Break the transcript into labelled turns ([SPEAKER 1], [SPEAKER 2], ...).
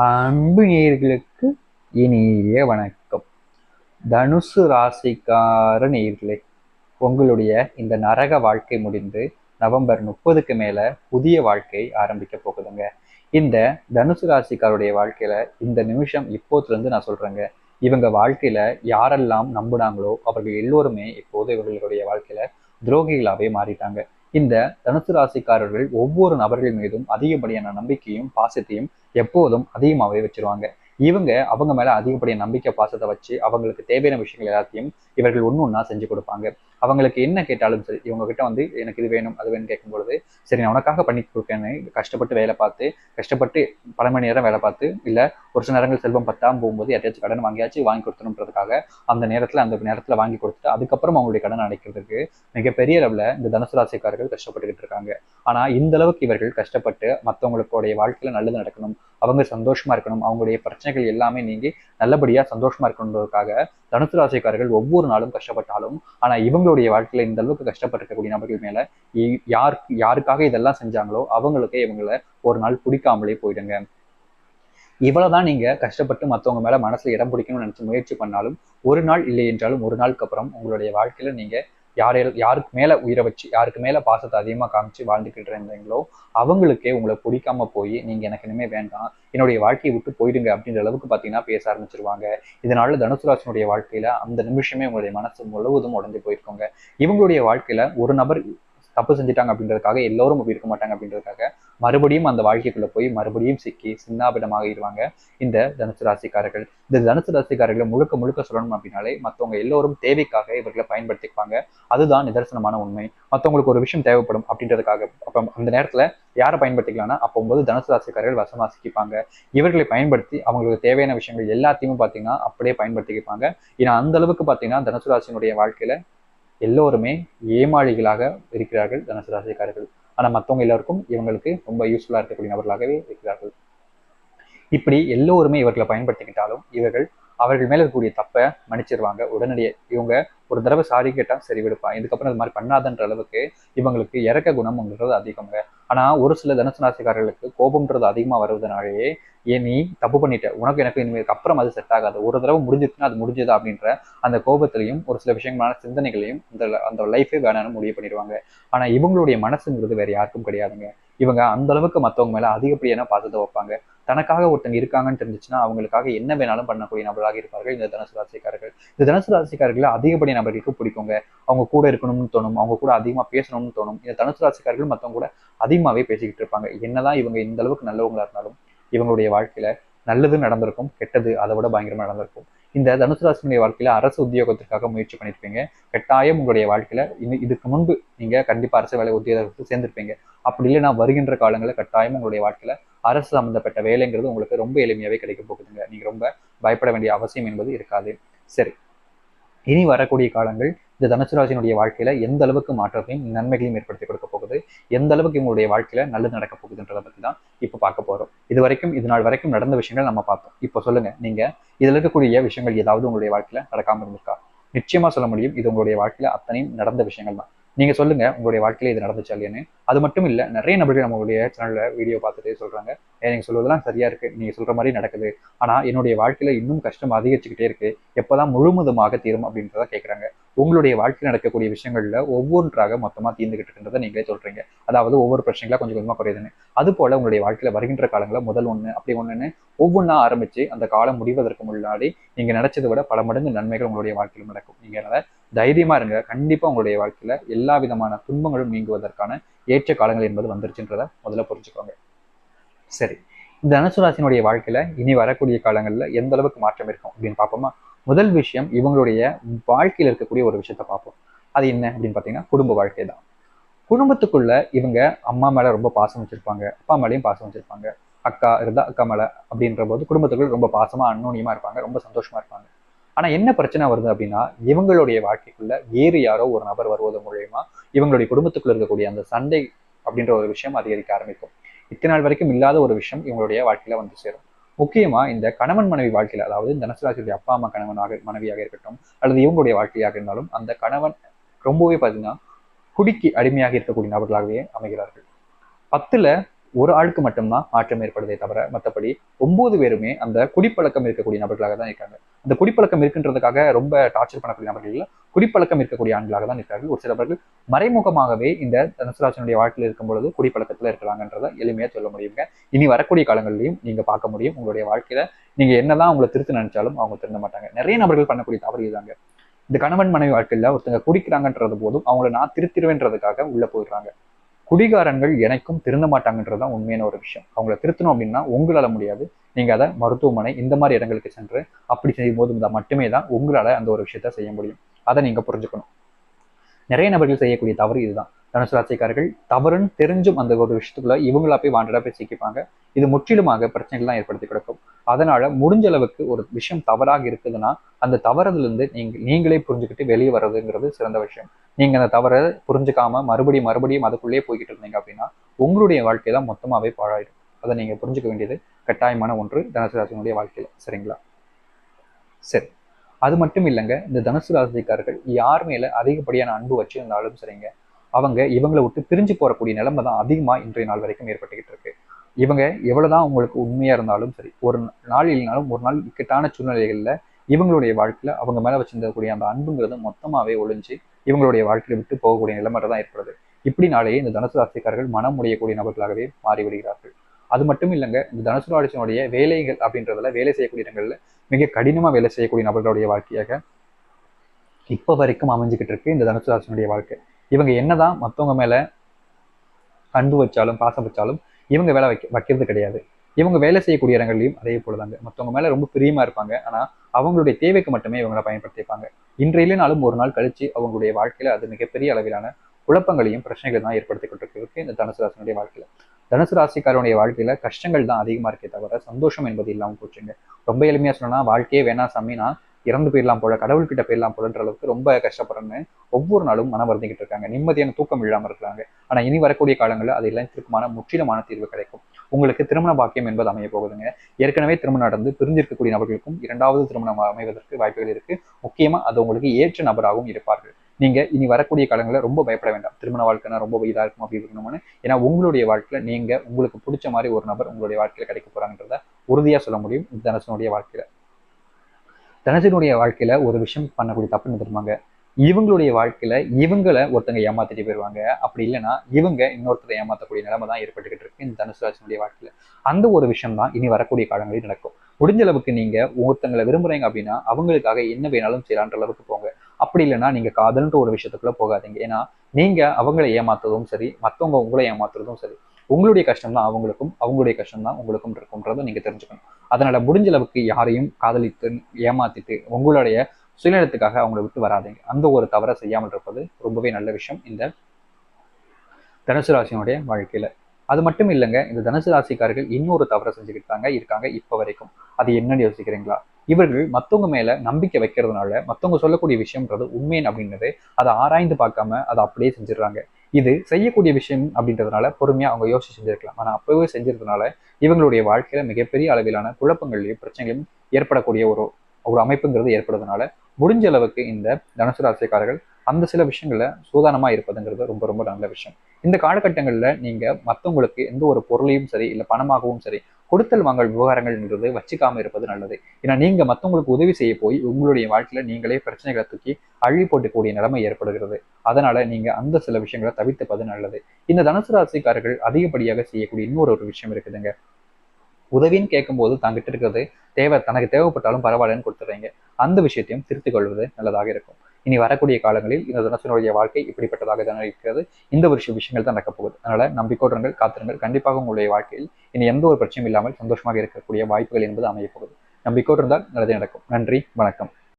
[SPEAKER 1] அன்பு நேயர்களுக்கு இனிய வணக்கம். தனுசு ராசிக்கார நேர்களே உங்களுடைய இந்த நரக வாழ்க்கை முடிந்து நவம்பர் முப்பதுக்கு மேல புதிய வாழ்க்கை ஆரம்பிக்க போகுதுங்க. இந்த தனுசு ராசிக்காருடைய வாழ்க்கையில இந்த நிமிஷம் இப்போதுல இருந்து நான் சொல்றேங்க. இவங்க வாழ்க்கையில யாரெல்லாம் நம்புனாங்களோ அவர்கள் எல்லோருமே இப்போது இவர்களுடைய வாழ்க்கையில துரோகிகளாவே மாறிட்டாங்க. இந்த தனுசு ராசிக்காரர்கள் ஒவ்வொரு நபர்கள் மீதும் அதிகப்படியான நம்பிக்கையும் பாசத்தையும் எப்போதும் அதிகமாகவே வச்சிருவாங்க. இவங்க அவங்க மேல அதிகப்படியான நம்பிக்கை பாசத்தை வச்சு அவங்களுக்கு தேவையான விஷயங்கள் எல்லாத்தையும் இவர்கள் ஒன்று ஒன்றா செஞ்சு கொடுப்பாங்க. அவங்களுக்கு என்ன கேட்டாலும் சரி இவங்க கிட்ட வந்து எனக்கு இது வேணும் அது வேணும் கேட்கும் பொழுது சரி நான் உனக்காக பண்ணி கொடுப்பேன்னு கஷ்டப்பட்டு வேலை பார்த்து கஷ்டப்பட்டு பல மணி நேரம் வேலை பார்த்து இல்லை ஒரு சில நேரங்கள் செல்வம் பத்தாம் போகும்போது எதாச்சும் கடன் வாங்கியாச்சும் வாங்கி கொடுத்தணுன்றதுக்காக அந்த நேரத்தில் அந்த நேரத்தில் வாங்கி கொடுத்துட்டு அதுக்கப்புறம் அவங்களுடைய கடன் அடைக்கிறதுக்கு மிகப்பெரிய அளவில் இந்த தனுசு ராசிக்காரர்கள் கஷ்டப்பட்டுக்கிட்டு இருக்காங்க. ஆனால் இந்த அளவுக்கு இவர்கள் கஷ்டப்பட்டு மற்றவங்களுடைய வாழ்க்கையில் நல்லது நடக்கணும் அவங்க சந்தோஷமா இருக்கணும். அவங்களுடைய பிரச்சனைகள் எல்லாமே நீங்கி நல்லபடியா சந்தோஷமா இருக்கணுன்றதுக்காக தனுசு ராசிக்காரர்கள் ஒவ்வொரு நாளும் கஷ்டப்பட்டாலும் ஆனா இவங்களுடைய வாழ்க்கையில இந்த அளவுக்கு கஷ்டப்பட்டிருக்கக்கூடிய நபர்கள் மேல இ- யார் யாருக்காக இதெல்லாம் செஞ்சாங்களோ அவங்களுக்கு இவங்கள ஒரு நாள் பிடிக்காமலே போயிடுங்க. இவ்வளவுதான் நீங்க கஷ்டப்பட்டு மத்தவங்க மேல மனசுல இடம் பிடிக்கணும்னு நினைச்சு முயற்சி பண்ணாலும் ஒரு நாள் இல்லை என்றாலும் ஒரு நாளுக்கு அப்புறம் உங்களுடைய வாழ்க்கையில நீங்க யார் யாருக்கு மேலே உயிரை வச்சு யாருக்கு மேலே பாசத்தை அதிகமாக காமிச்சு வாழ்ந்துக்கிட்டு இருந்தீங்களோ அவங்களுக்கே உங்களை பிடிக்காம போய் நீங்க எனக்கு இனிமே வேண்டாம் என்னுடைய வாழ்க்கையை விட்டு போயிடுங்க அப்படின்ற அளவுக்கு பாத்தீங்கன்னா பேச ஆரம்பிச்சிருவாங்க. இதனால தனுசுராசனுடைய வாழ்க்கையில் வாழ்க்கையில அந்த நிமிஷமே உங்களுடைய மனசு முழுவதும் உடஞ்சு போயிருக்கோங்க. இவங்களுடைய வாழ்க்கையில ஒரு நபர் தப்பு செஞ்சுட்டாங்க அப்படின்றதுக்காக எல்லோரும் அப்படி இருக்க மாட்டாங்க அப்படின்றதுக்காக மறுபடியும் அந்த வாழ்க்கைக்குள்ள போய் மறுபடியும் சிக்கி சின்னாபிடமாகிடுவாங்க இந்த தனுசு ராசிக்காரர்கள். இந்த தனுசு ராசிக்காரர்களை முழுக்க முழுக்க சொல்லணும் அப்படின்னாலே மற்றவங்க எல்லோரும் தேவைக்காக இவர்களை பயன்படுத்திப்பாங்க அதுதான் நிதர்சனமான உண்மை. மற்றவங்களுக்கு ஒரு விஷயம் தேவைப்படும் அப்படின்றதுக்காக அப்போ அந்த நேரத்துல யாரை பயன்படுத்திக்கலாம்னா அப்போது தனுசு ராசிக்காரர்கள் வசமா சிக்கிப்பாங்க. இவர்களை பயன்படுத்தி அவங்களுக்கு தேவையான விஷயங்கள் எல்லாத்தையுமே பார்த்தீங்கன்னா அப்படியே பயன்படுத்திக்கிப்பாங்க. ஏன்னா அந்த அளவுக்கு பார்த்தீங்கன்னா தனுசு ராசியினுடைய வாழ்க்கையில எல்லோருமே ஏமாளிகளாக இருக்கிறார்கள் தனுசு ராசிக்காரர்கள் ஆனா மற்றவங்க எல்லாருக்கும் இவங்களுக்கு ரொம்ப யூஸ்ஃபுல்லா இருக்கக்கூடிய நபர்களாகவே இருக்கிறார்கள். இப்படி எல்லோருமே இவர்களை பயன்படுத்திக்கிட்டாலும் இவர்கள் அவர்கள் மேல இருக்கக்கூடிய தப்பை மன்னிச்சிருவாங்க. உடனடியே இவங்க ஒரு தடவை சாரி கேட்டால் சரி விடுப்பா. இதுக்கப்புறம் இது மாதிரி பண்ணாதன்ற அளவுக்கு இவங்களுக்கு இறக்க குணம்ங்கிறது அதிகங்க. ஆனால் ஒரு சில தனுசு ராசிக்காரர்களுக்கு கோபம்ன்றது அதிகமாக வருவதனாலேயே ஏ நீ தப்பு பண்ணிட்ட. உனக்கு எனக்கு இனிமேல் அப்புறம் அது செட் ஆகாது. ஒரு தடவை முடிஞ்சிருச்சுன்னா அது முடிஞ்சதா? அப்படின்ற அந்த கோபத்திலையும் ஒரு சில விஷயங்களான சிந்தனைகளையும் அந்த அந்த லைஃபே வேணாம்னு முடிவு பண்ணிடுவாங்க. ஆனால் இவங்களுடைய மனசுங்கிறது வேற யாருக்கும் கிடையாதுங்க. இவங்க அந்த அளவுக்கு மற்றவங்க மேல அதிகப்படியான பாசத்தை வைப்பாங்க. தனக்காக ஒருத்தங்க இருக்காங்கன்னு தெரிஞ்சிச்சுன்னா அவங்களுக்காக என்ன வேணாலும் பண்ணக்கூடிய நபர்களாக இருப்பார்கள். இந்த தனுசு ராசிக்காரர்கள். இந்த தனுசு ராசிக்காரர்கள் அதிகப்படிய நபர்களுக்கு பிடிக்குங்க. அவங்க கூட இருக்கணும்னு தோணும். அவங்க கூட அதிகமா பேசணும்னு தோணும். இந்த தனுசு ராசிக்காரர்கள் மற்றவங்க கூட அதிகமாவே பேசிக்கிட்டு இருப்பாங்க. என்னதான் இவங்க இந்த அளவுக்கு நல்லவங்களா இருந்தாலும் இவங்களுடைய வாழ்க்கையில நல்லது நடந்திருக்கும் கெட்டது அதை விட பயங்கரமா நடந்திருக்கும். இந்த தனுசு ராசினுடைய வாழ்க்கையில அரசு உத்தியோகத்திற்காக முயற்சி பண்ணியிருப்பீங்க. கட்டாயம் உங்களுடைய வாழ்க்கையில இன்னும் இதுக்கு முன்பு நீங்க கண்டிப்பா அரசு வேலை உத்தியோகத்துக்கு சேர்ந்திருப்பீங்க. அப்படி இல்லைன்னா வருகின்ற காலங்களில் கட்டாயம் உங்களுடைய வாழ்க்கையில அரசு சம்பந்தப்பட்ட வேலைங்கிறது உங்களுக்கு ரொம்ப எளிமையாவே கிடைக்க போகுதுங்க. நீங்க ரொம்ப பயப்பட வேண்டிய அவசியம் என்பது இருக்காது. சரி. இனி வரக்கூடிய காலங்கள் இந்த தனுசு வாழ்க்கையில எந்த அளவுக்கு மாற்றத்தையும் நன்மைகளையும் ஏற்படுத்தி கொடுக்க போகுது? எந்த அளவுக்கு உங்களுடைய வாழ்க்கையில நல்லது நடக்க போகுதுன்றதை பத்தி தான் இப்போ பார்க்க போறோம். இது வரைக்கும் இது நாள் வரைக்கும் நடந்த விஷயங்கள் நம்ம பார்த்தோம். இப்போ சொல்லுங்க நீங்க இதுல இருக்கக்கூடிய விஷயங்கள் ஏதாவது உங்களுடைய வாழ்க்கையில நடக்காம இருந்திருக்கா? நிச்சயமா சொல்ல முடியும் இது உங்களுடைய வாழ்க்கையில அத்தனையும் நடந்த விஷயங்கள் தான். நீங்க சொல்லுங்க உங்களுடைய வாழ்க்கையில இது நடந்துச்சா இல்லையான்னு. அது மட்டும் இல்ல நிறைய நபர்கள் நம்மளுடைய சேனல்ல வீடியோ பார்த்துட்டு சொல்றாங்க. நீங்க சொல்வதெல்லாம் சரியா இருக்கு. நீங்க சொல்ற மாதிரி நடக்குது. ஆனா என்னுடைய வாழ்க்கையில இன்னும் கஷ்டம் அதிகரிச்சுக்கிட்டே இருக்கு. எப்பதான் முழுமதுமாக தீரும் அப்படின்றத கேட்கறாங்க உங்களுடைய வாழ்க்கையில் நடக்கக்கூடிய விஷயங்கள்ல ஒவ்வொன்றாக மொத்தமா தீர்ந்துகிட்டு இருக்கின்றத நீங்களே சொல்றீங்க. அதாவது ஒவ்வொரு பிரச்சனைகளா கொஞ்சம் கொஞ்சமா குறையுதுன்னு. அது போல உங்களுடைய வாழ்க்கையில வருகின்ற காலங்களில் முதல் ஒண்ணு அப்படி ஒண்ணுன்னு ஒவ்வொன்றா ஆரம்பிச்சு அந்த காலம் முடிவதற்கு முன்னாடி நீங்க நினைச்சதை விட பல மடங்கு நன்மைகள் உங்களுடைய வாழ்க்கையில் நடக்கும். நீங்க அதனால தைரியமா இருங்க. கண்டிப்பா உங்களுடைய வாழ்க்கையில எல்லா விதமான துன்பங்களும் நீங்குவதற்கான ஏற்ற காலங்கள் என்பது வந்துருச்சுன்றத முதல்ல புரிஞ்சுக்கோங்க. சரி. இந்த தனுசுராசினுடைய வாழ்க்கையில இனி வரக்கூடிய காலங்கள்ல எந்த அளவுக்கு மாற்றம் இருக்கும் அப்படின்னு பார்ப்போமா? முதல் விஷயம் இவங்களுடைய வாழ்க்கையில இருக்கக்கூடிய ஒரு விஷயத்த பார்ப்போம். அது என்ன அப்படின்னு பார்த்தீங்கன்னா குடும்ப வாழ்க்கை தான். குடும்பத்துக்குள்ள இவங்க அம்மா மேல ரொம்ப பாசம் வச்சிருப்பாங்க அப்பா மேலேயும் பாசம் வச்சிருப்பாங்க. அக்கா இருந்தா அக்கா மேல அப்படின்ற போது குடும்பத்துக்குள்ள ரொம்ப பாசமா அன்னோனியமா இருப்பாங்க ரொம்ப சந்தோஷமா இருப்பாங்க. ஆனா என்ன பிரச்சனை வருது அப்படின்னா இவங்களுடைய வாழ்க்கைக்குள்ள வேறு யாரோ ஒரு நபர் வருவது மூலியமா இவங்களுடைய குடும்பத்துக்குள்ள இருக்கக்கூடிய அந்த சண்டை அப்படின்ற ஒரு விஷயம் அதிகரிக்க ஆரம்பிக்கும். இத்தனை நாள் வரைக்கும் இல்லாத ஒரு விஷயம் இவங்களுடைய வாழ்க்கையில வந்து சேரும். முக்கியமா இந்த கணவன் மனைவி வாழ்க்கையில அதாவது தனுசு அப்பா அம்மா கணவனாக மனைவியாக இருக்கட்டும் அல்லது இவங்களுடைய வாழ்க்கையாக இருந்தாலும் அந்த கணவன் ரொம்பவே பார்த்தீங்கன்னா குடிக்கு அடிமையாக இருக்கக்கூடிய நபர்களாகவே அமைகிறார்கள். பத்துல ஒரு ஆளுக்கு மட்டும்தான் மாற்றம் ஏற்படுதே தவிர மற்றபடி ஒன்பது பேருமே அந்த குடிப்பழக்கம் இருக்கக்கூடிய நபர்களாக தான் இருக்காங்க. அந்த குடிப்பழக்கம் இருக்குன்றதுக்காக ரொம்ப டார்ச்சர் பண்ணக்கூடிய நபர்கள் இல்லை குடிப்பழக்கம் இருக்கக்கூடிய ஆண்களாக தான் இருக்கார்கள். ஒரு சிலவர்கள் மறைமுகமாகவே இந்த தனுசுராஜனுடைய வாழ்க்கையில் இருக்கும் பொழுது குடிப்பழக்கத்துல இருக்கிறாங்கன்றதை எளிமையா சொல்ல முடியுங்க. இனி வரக்கூடிய காலங்களிலையும் நீங்க பார்க்க முடியும். உங்களுடைய வாழ்க்கையில நீங்க என்னதான் உங்களை திருத்த நினைச்சாலும் அவங்க திருந்த மாட்டாங்க. நிறைய நபர்கள் பண்ணக்கூடிய தவறு இதுதாங்க இந்த கணவன் மனைவி வாழ்க்கையில் ஒருத்தங்க குடிக்கிறாங்கன்றது போதும் அவங்கள நான் திருத்திடுவேன்றதுக்காக உள்ள போயிடுறாங்க. குடிகாரன்கள் எனக்கும் திருந்த மாட்டாங்கன்றது தான் உண்மையான ஒரு விஷயம். அவங்கள திருத்தணும் அப்படின்னா உங்களால முடியாது. நீங்க அதை மருத்துவமனை இந்த மாதிரி இடங்களுக்கு சென்று அப்படி செய்யும் போது மட்டுமே தான் உங்களால அந்த ஒரு விஷயத்த செய்ய முடியும். அதை நீங்க புரிஞ்சுக்கணும். நிறைய நபர்கள் செய்யக்கூடிய தவறு இதுதான். தனுசு ராசிக்காரர்கள் தவறுன்னு தெரிஞ்சும் அந்த ஒரு விஷயத்துக்குள்ள இவங்களா போய் வாண்டடா போய் சிக்கிப்பாங்க. இது முற்றிலுமாக பிரச்சனைகள் தான் ஏற்படுத்தி கொடுக்கும். அதனால முடிஞ்ச அளவுக்கு ஒரு விஷயம் தவறாக இருக்குதுன்னா அந்த தவறுல இருந்து நீங்க நீங்களே புரிஞ்சுக்கிட்டு வெளியே வர்றதுங்கிறது சிறந்த விஷயம். நீங்க அந்த தவறை புரிஞ்சுக்காம மறுபடியும் மறுபடியும் அதுக்குள்ளேயே போய்கிட்டு இருந்தீங்க அப்படின்னா உங்களுடைய வாழ்க்கை தான் மொத்தமாவே பாழாயிடும். அதை நீங்க புரிஞ்சுக்க வேண்டியது கட்டாயமான ஒன்று தனுசு ராசினுடைய வாழ்க்கையில. சரிங்களா? சரி. அது மட்டும் இல்லைங்க. இந்த தனுசு ராசிக்காரர்கள் யார் மேல அதிகப்படியான அன்பு வச்சிருந்தாலும் சரிங்க. அவங்க இவங்களை விட்டு பிரிஞ்சு போறக்கூடிய நிலைமை தான் அதிகமா இன்றைய நாள் வரைக்கும் ஏற்பட்டுக்கிட்டு இருக்கு. இவங்க எவ்வளவுதான் உங்களுக்கு உண்மையா இருந்தாலும் சரி ஒரு நாள் இல்லைனாலும் ஒரு நாள் இக்கட்டான சூழ்நிலைகள்ல இவங்களுடைய வாழ்க்கையில அவங்க மேல வச்சிருந்தக்கூடிய அந்த அன்புங்கிறது மொத்தமாவே ஒழிஞ்சு இவங்களுடைய வாழ்க்கையில விட்டு போகக்கூடிய நிலைமை தான் ஏற்படுது. நாளையே இந்த தனுசு ராசிக்காரர்கள் மனம் உடையக்கூடிய நபர்களாகவே மாறிவிடுகிறார்கள் அது மட்டும் இல்லைங்க இந்த தனுசு ராசினுடைய வேலைகள் அப்படின்றதுல வேலை செய்யக்கூடிய இடங்கள்ல மிக கடினமா வேலை செய்யக்கூடிய நபர்களுடைய வாழ்க்கையாக இப்ப வரைக்கும் அமைஞ்சுக்கிட்டு இருக்கு இந்த தனுசு ராசினுடைய வாழ்க்கை. இவங்க என்னதான் மற்றவங்க மேல அன்பு வச்சாலும் பாசம் வச்சாலும் இவங்க வேலை வைக்க வைக்கிறது கிடையாது. இவங்க வேலை செய்யக்கூடிய இடங்கள்லையும் அதே போலதாங்க. மற்றவங்க மேல ரொம்ப பிரியமா இருப்பாங்க. ஆனா அவங்களுடைய தேவைக்கு மட்டுமே இவங்களை பயன்படுத்திப்பாங்க. இன்றையிலேனாலும் ஒரு நாள் கழிச்சு அவங்களுடைய வாழ்க்கையில அது மிகப்பெரிய அளவிலான குழப்பங்களையும் பிரச்சனைகள் தான் ஏற்படுத்தி கொண்டிருக்கு இந்த தனுசு ராசினுடைய வாழ்க்கையில. தனுசு ராசிக்காரனுடைய வாழ்க்கையில கஷ்டங்கள் தான் அதிகமா இருக்கே தவிர சந்தோஷம் என்பது இல்லாமல் போச்சுங்க. ரொம்ப எளிமையா சொன்னா வாழ்க்கையே வேணாம் சாமினா இறந்து போயிடலாம் போல கடவுள்கிட்ட போயிடலாம் போலன்ற அளவுக்கு ரொம்ப கஷ்டப்படுறேன்னு ஒவ்வொரு நாளும் மனம் வருந்திக்கிட்டு இருக்காங்க. நிம்மதியான தூக்கம் இல்லாமல் இருக்கிறாங்க. ஆனா இனி வரக்கூடிய காலங்களில் அது திருப்பமான முற்றிலுமான தீர்வு கிடைக்கும். உங்களுக்கு திருமண பாக்கியம் என்பது அமைய போகுதுங்க. ஏற்கனவே திருமணம் நடந்து பிரிஞ்சிருக்கக்கூடிய நபர்களுக்கும் இரண்டாவது திருமணம் அமைவதற்கு வாய்ப்புகள் இருக்கு. முக்கியமா அது உங்களுக்கு ஏற்ற நபராகவும் இருப்பார்கள். நீங்க இனி வரக்கூடிய காலங்களில் ரொம்ப பயப்பட வேண்டாம். திருமண வாழ்க்கைனா ரொம்ப இதாக இருக்கும் அப்படி இருக்கணும்னு. ஏன்னா உங்களுடைய வாழ்க்கையில நீங்க உங்களுக்கு பிடிச்ச மாதிரி ஒரு நபர் உங்களுடைய வாழ்க்கையில கிடைக்க போறாங்கன்றத உறுதியா சொல்ல முடியும். இந்த தனுசனுடைய வாழ்க்கையில. தனுசனுடைய வாழ்க்கையில ஒரு விஷயம் பண்ணக்கூடிய தப்புன்னு தருவாங்க இவங்களுடைய வாழ்க்கையில இவங்களை ஒருத்தங்க ஏமாத்திட்டு போயிருவாங்க. அப்படி இல்லைன்னா இவங்க இன்னொருத்தரை ஏமாத்தக்கூடிய நிலைமை தான் ஏற்பட்டுக்கிட்டு இருக்கு இந்த தனுசு ராசினுடைய வாழ்க்கையில. அந்த ஒரு விஷயம் தான் இனி வரக்கூடிய காலங்களில் நடக்கும். முடிஞ்ச அளவுக்கு நீங்க ஒருத்தங்களை விரும்புறீங்க அப்படின்னா அவங்களுக்காக என்ன வேணாலும் செய்யலான்ற அளவுக்கு போங்க. அப்படி இல்லைன்னா நீங்க காதல்ன்ற ஒரு விஷயத்துக்குள்ள போகாதீங்க. ஏன்னா நீங்க அவங்களை ஏமாத்துறதும் சரி மத்தவங்க உங்களை ஏமாத்துறதும் சரி. உங்களுடைய கஷ்டம் தான் அவங்களுக்கும் அவங்களுடைய கஷ்டம் தான் உங்களுக்கும் இருக்கும்ன்றதை நீங்க தெரிஞ்சுக்கணும். அதனால முடிஞ்ச அளவுக்கு யாரையும் காதலித்து ஏமாத்திட்டு உங்களுடைய சுயநலத்துக்காக அவங்கள விட்டு வராதீங்க. அந்த ஒரு தவறை செய்யாமல் இருப்பது ரொம்பவே நல்ல விஷயம். இந்த தனுசு ராசியினுடைய வாழ்க்கையில. அது மட்டும் இல்லைங்க இந்த தனுசு ராசிக்காரர்கள் இன்னொரு தவறை செஞ்சுக்கிட்டு தாங்க இருக்காங்க இப்போ வரைக்கும். அது என்னன்னு யோசிக்கிறீங்களா? இவர்கள் மத்தவங்க மேல நம்பிக்கை வைக்கிறதுனால மத்தவங்க சொல்லக்கூடிய விஷயம்ன்றது உண்மையின் அப்படின்றது அதை ஆராய்ந்து பார்க்காம அதை அப்படியே செஞ்சிடுறாங்க. இது செய்யக்கூடிய விஷயம் அப்படின்றதுனால பொறுமையா அவங்க யோசிச்சு செஞ்சிருக்கலாம். ஆனா அப்பவே செஞ்சதுனால இவங்களுடைய வாழ்க்கையில மிகப்பெரிய அளவிலான குழப்பங்களையும் பிரச்சனைகளையும் ஏற்படக்கூடிய ஒரு ஒரு அமைப்புங்கிறது ஏற்படுறதுனால முடிஞ்ச அளவுக்கு இந்த தனுசு ராசிக்காரர்கள் அந்த சில விஷயங்கள்ல சூதானமா இருப்பதுங்கிறது ரொம்ப ரொம்ப நல்ல விஷயம். இந்த காலகட்டங்கள்ல நீங்க மத்தவங்களுக்கு எந்த ஒரு பொருளையும் சரி இல்ல பணமாகவும் சரி கொடுத்தல் வாங்கல் விவகாரங்கள்ன்றது வச்சுக்காம இருப்பது நல்லது. ஏன்னா நீங்க மத்தவங்களுக்கு உதவி செய்ய போய் உங்களுடைய வாழ்க்கையில நீங்களே பிரச்சனைகளை தூக்கி அள்ளி போட்டுக்கூடிய நிலைமை ஏற்படுகிறது. அதனால நீங்க அந்த சில விஷயங்களை தவிர்த்துப்பது நல்லது. இந்த தனுசு ராசிக்காரர்கள் அதிகப்படியாக செய்யக்கூடிய இன்னொரு ஒரு விஷயம் இருக்குதுங்க. உதவின்னு கேட்கும்போது தங்கிட்ட இருக்கிறது தேவை தனக்கு தேவைப்பட்டாலும் பரவாயில்லன்னு கொடுத்துறீங்க அந்த விஷயத்தையும் திருத்திக் கொள்வது நல்லதாக இருக்கும். இனி வரக்கூடிய காலங்களில் இந்த தனுசனுடைய வாழ்க்கை இப்படிப்பட்டதாக தான் இருக்கிறது. இந்த ஒரு விஷயங்கள் தான் நடக்கப் போகுது. அதனால நம்பிக்கோடுங்கள் காத்திருங்கள். கண்டிப்பாக உங்களுடைய வாழ்க்கையில் இனி எந்த ஒரு பிரச்சனையும் இல்லாமல் சந்தோஷமாக இருக்கக்கூடிய வாய்ப்புகள் என்பது அமையப்போகுது நம்பிக்கோடு இருந்தால் நல்லதே நடக்கும். நன்றி வணக்கம்.